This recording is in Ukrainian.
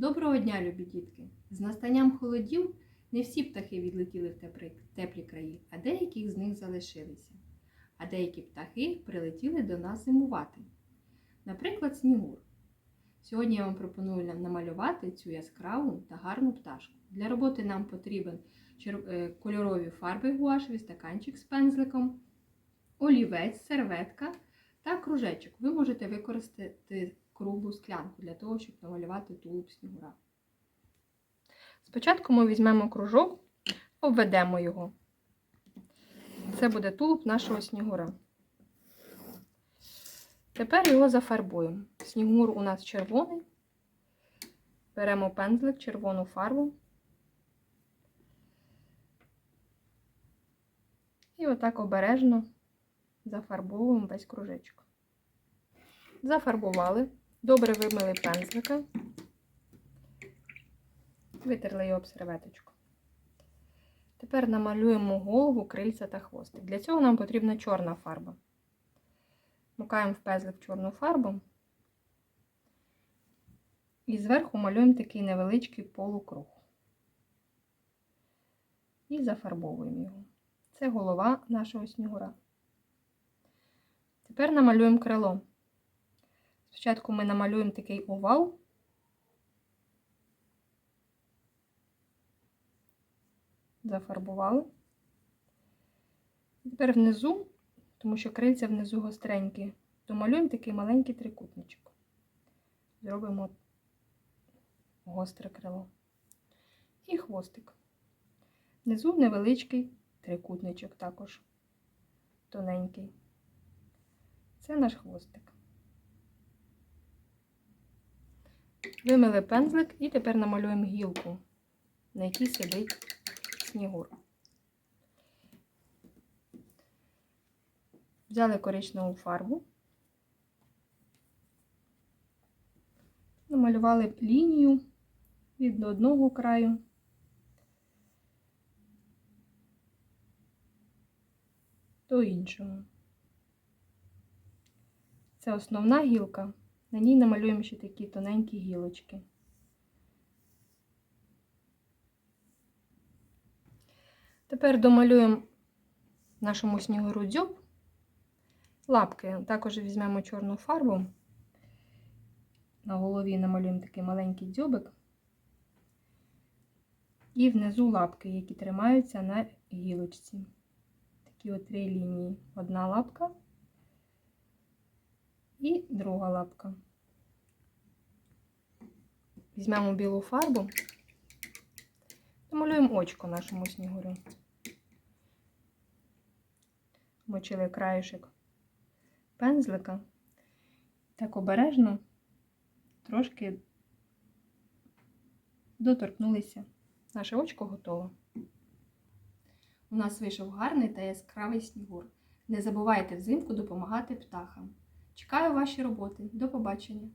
Доброго дня, любі дітки! З настанням холодів не всі птахи відлетіли в теплі, краї, а деякі з них залишилися. А деякі птахи прилетіли до нас зимувати. Наприклад, снігур. Сьогодні я вам пропоную намалювати цю яскраву та гарну пташку. Для роботи нам потрібен е, кольорові фарби гуашеві, стаканчик з пензликом, олівець, серветка та кружечок. Ви можете використати круглу склянку для того, щоб намалювати тулуб снігура. Спочатку ми візьмемо кружок, обведемо його. Це буде тулуб нашого снігура. Тепер його зафарбуємо. Снігур у нас червоний. Беремо пензлик, червону фарбу. І отак обережно зафарбовуємо весь кружечок. Зафарбували, добре вимили пензлика, витерли його об серветочку. Тепер намалюємо голову, крильця та хвостик. Для цього нам потрібна чорна фарба. Мукаємо в пензлик чорну фарбу і зверху малюємо такий невеличкий полукруг. І зафарбовуємо його. Це голова нашого снігура. Тепер намалюємо крило. Спочатку ми намалюємо такий овал. Зафарбували. Тепер внизу, тому що крильця внизу гостренькі, домалюємо такий маленький трикутничок. Зробимо гостре крило. І хвостик. Внизу невеличкий трикутничок також тоненький. Це наш хвостик. Вимили пензлик і тепер намалюємо гілку, на якій сидить снігур. Взяли коричневу фарбу, намалювали лінію від одного краю до іншого. Це основна гілка. На ній намалюємо ще такі тоненькі гілочки. Тепер домалюємо нашому снігуру дзьоб. Лапки. Також візьмемо чорну фарбу. На голові намалюємо такий маленький дзьобик. І внизу лапки, які тримаються на гілочці. Такі от три лінії. Одна лапка і друга лапка. Візьмемо білу фарбу, намалюємо очко нашому снігурю. Мочили краєшок пензлика. Так обережно трошки доторкнулися. Наше очко готово. У нас вийшов гарний та яскравий снігур. Не забувайте взимку допомагати птахам. Чекаю ваші роботи. До побачення!